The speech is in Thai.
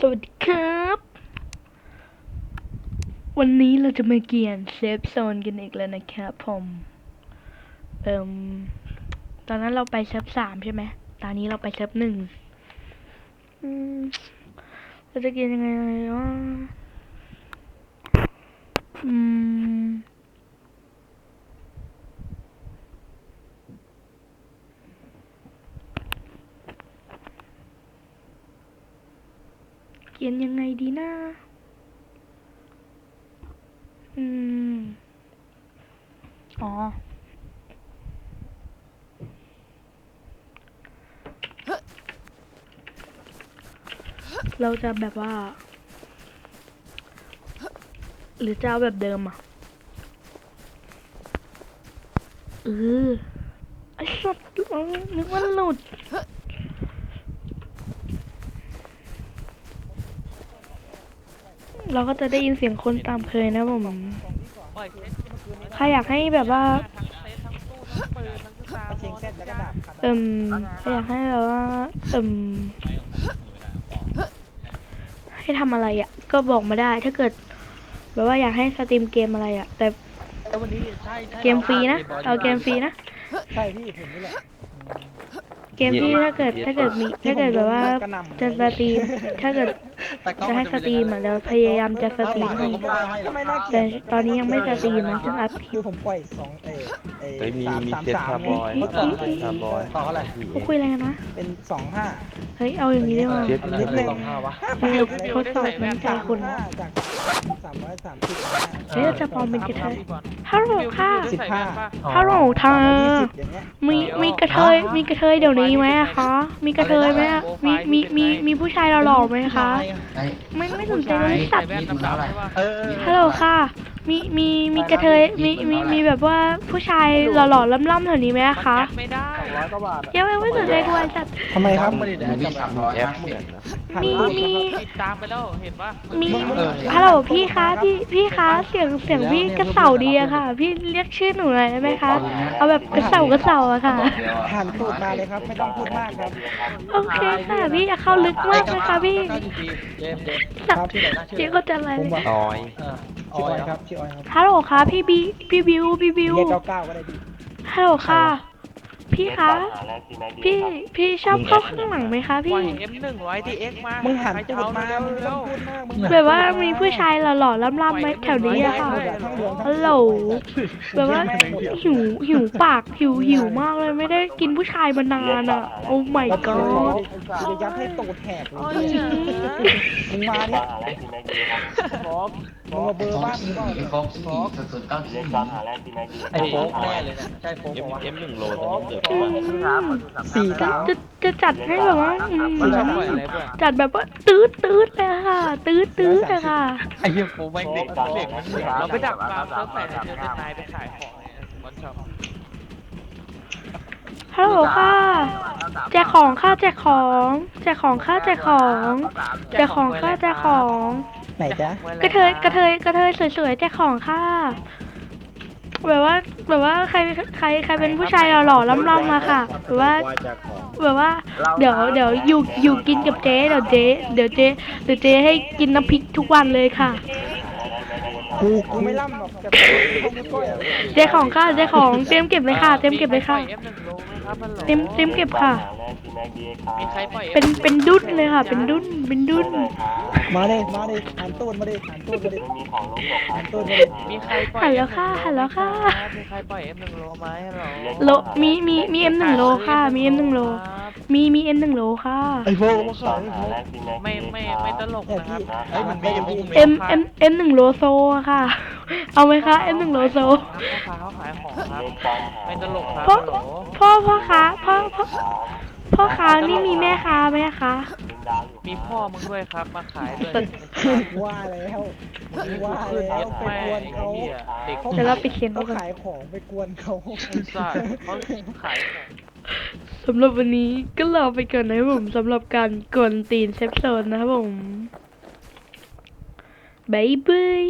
สวัสดีครับ วันนี้เราจะมาเกียนเซฟโซนกันอีกแล้วนะครับผมเอ่มตอนนั้นเราไปเซฟสามใช่ไหมตอนนี้เราไปเซฟหนึ่งเราจะเกียนยังไงวะอืม ขียนยังไงดีนะอืม อ๋อ เราจะแบบว่า หรือจะเอาแบบเดิมอะเออไอ้สัตว์นึกว่าหลุด เราก็จะได้ยินเสียงคนตามเคยนะผมปล่อยเซ็ตใครอยากให้แบบว่าทั้งเซ็ตทั้งตู้ทั้งปืนทั้งสตาร์เชิงเส้นแล้วก็ดาบครับเอิ่มใครอยากให้แบบว่าเอิ่มให้ทำอะไรอะ ก็บอกมาได้ถ้าเกิด แบบว่าอยากให้สตรีมเกมอะไรอะ แต่แล้ววันนี้ใช่ใช่เกมฟรีนะ เอาเกมฟรีนะ ใช่พี่ผมนี่แหละ เกมที่ถ้าเกิดถ้าเกิดมีถ้าเกิดแบบว่าจะสตรีมถ้าเกิดจะให้สตรีมอะเราพยายามจะสตรีมให้ทำไมน่าเกลีแต่ยดตอนนี้ยังไม่สตรีมนะจะอัพคลิคือปผมปล่อยสองเอเอเฮ้ยมีสามมีสามเจ็ดสามคาร์บอยเมื่อก่อนคาร์บอยต่ออะไรเขาคุยอะไรกันนะเป็นสองห้าเฮ้ยเอาอย่างนี้ดีกว่าเจ็ดนิดนึงเออทดสอบน้ำใจสามคนห้าจากสามร้อยสามสิบเฮ้ยจะปลอมเป็นกระเทยฮัลโหลค่ะสิบห้าฮัลโหลทายี่สิบอย่างเงี้ยมีมีกระเทยมีกระเทยเดี๋ยวนี้ไหมอะคะ มีกระเทยไหมอะมีมีมีมีผู้ชายหล่อๆไหมคะไม่ไม่สนใจเลยสัตว์แว่นดำๆใช่ป่ะฮัลโหลค่ะ มีมีมีกระเทยมีมีมีแบบว่าผู้ชายหล่อๆล่ำๆแถวนี้ไหมอะคะยัดไม่ได้ ยังไม่สนใจกูไอ้สัตว์ทำไมครับแอปเหมือนนะมีมีติดตามไปแล้วเห็นป่ะมีฮัลโหลพี่คะพี่พี่คะเสียงเสียงพี่กระเสาดีอะค่ะ พี่เรียกชื่อหนูหน่อยได้ไหมคะ เอาแบบกระเสากระเสาอะค่ะหันตูดมาเลยครับ ไม่ต้องพูดมากครับโอเคค่ะพี่อย่าเข้าลึกมากนะคะพี่ครับเจ๊ก็จะอะไรผมว่าน้อยชื่อออยครับชื่อออยครับฮัลโหลค่ะพี่บีพี่บิวพี่บิวเรียกเก้าเก้าก็ได้ดีฮัลโหลค่ะ พี่คะ พี่พี่ชอบเข้าข้างหลังไหมคะปล่อพี่ย M1 ไว้ที่ X มามึงหันใครตูจะดเอามาเร็วมึงไม่เร็ต้องวพูดมากมึงแบบว่ามีผู้ชายหล่อๆล่ำๆไหมแถวนี้อะค่ะ ฮัลโหล แบบว่าหิวหิวปากหิวหิวมากเลยไม่ได้กินผู้ชายมานานอะโอ้ my ก็ god จะยัดให้ตูดแหกเลยโอ้ยมึงมาเนี่ยมึงมาเบอร์บ้านมึงบ้างโฟกโฟกสุดๆเก้าสี่ไอ้โฟกแน่เลยนะใช่โฟกเอ็มเอ็มหนึ่งโลตอนนี้เดือดสี่จะสามจะจะจัดให้แบบว่าอืมมันชอบปล่อยอะไรเพื่อนจัดแบบว่าตืดตืดเลยค่ะ ตืดตืดเลยค่ะ ไอ้เหี้ยโฟกแม่งเด็กเด็กเราไปดักฟาร์มเซิร์ฟไหนเจอเป็นนายไปขายของเนี่ยบอลชอบฮัลโหลค่ะ แจกของค่ะแจกของ แจกของค่ะแจกของแจกของค่ะแจกของ ไหนจ๊ะ กระเทยกระเทยกระเทยสวยๆแจกของค่ะ แบบว่าแบบว่าใครใครใครเป็นผู้ชายหล่อๆล่ำๆมาค่ะแบบว่าแบบว่า เดี๋ยวเดี๋ยวอยู่อยู่กินกับเจ๊เดี๋ยวเจ๊เดี๋ยวเจ๊เดี๋ยวเจ๊ให้กินน้ำพริกทุกวันเลยค่ะ กูกูไม่ล่ำหรอกแต่เขาไม่ก้อยอะเจ๊ของค่ะเจ๊ของเต็มเก็บเลยค่ะ เต็มเก็บเลยค่ะมีใรปล่อย M1 โลไหมครับฮัลโหลเต็มเต็มเก็บค่ะ มีใครปล่อย เป็นเป็นดุ้นเลยค่ะ เป็นดุ้นเป็นดุ้นมาเลยมาเลยหันตูดมาเลยหันตูดมาเลยหันตูดมาเลยมีใครปล่อย หันแล้วค่ะหันแล้วค่ะ มีใครปล่อย M1 โลไหมฮัลโหลโลมีมีมีเอ็มหนึ่งโลค่ะ มีเอ็มหนึ่งโล มีมีเอ็มหนึ่งโลค่ะไอ้โฟมาขายไม่ไม่ไม่ตลกนะครับไอ้มันมีพวกเอ็มเอ็มเอ็มหนึ่งโลโซอะค่ะ เอาไหมคะเอ็มหนึ่งโลโซ พ่อค้าเขาขายของครับ ไม่ตลกครับพ่อ ฮัลโหลพ่อพ่อค้าพ่อพ่อพ่อค้านี่มีแม่ค้าไหมคะมีพ่อมึงด้วยครับ มาขายด้วยว่าแล้วว่าขึ้นแล้เย็วดไปแม่กวนไอ้เขาเหี้ยเด็กเดี๋ยวเราปิดเสียงเขาเขาก่อนขายของไปกวนเขา สัตว์เขาขายของ สำหรับวันนี้ก็ลาไปก่อนนะครับผมสำหรับการกวนตีนเซฟโซนนะครับผมบายบาย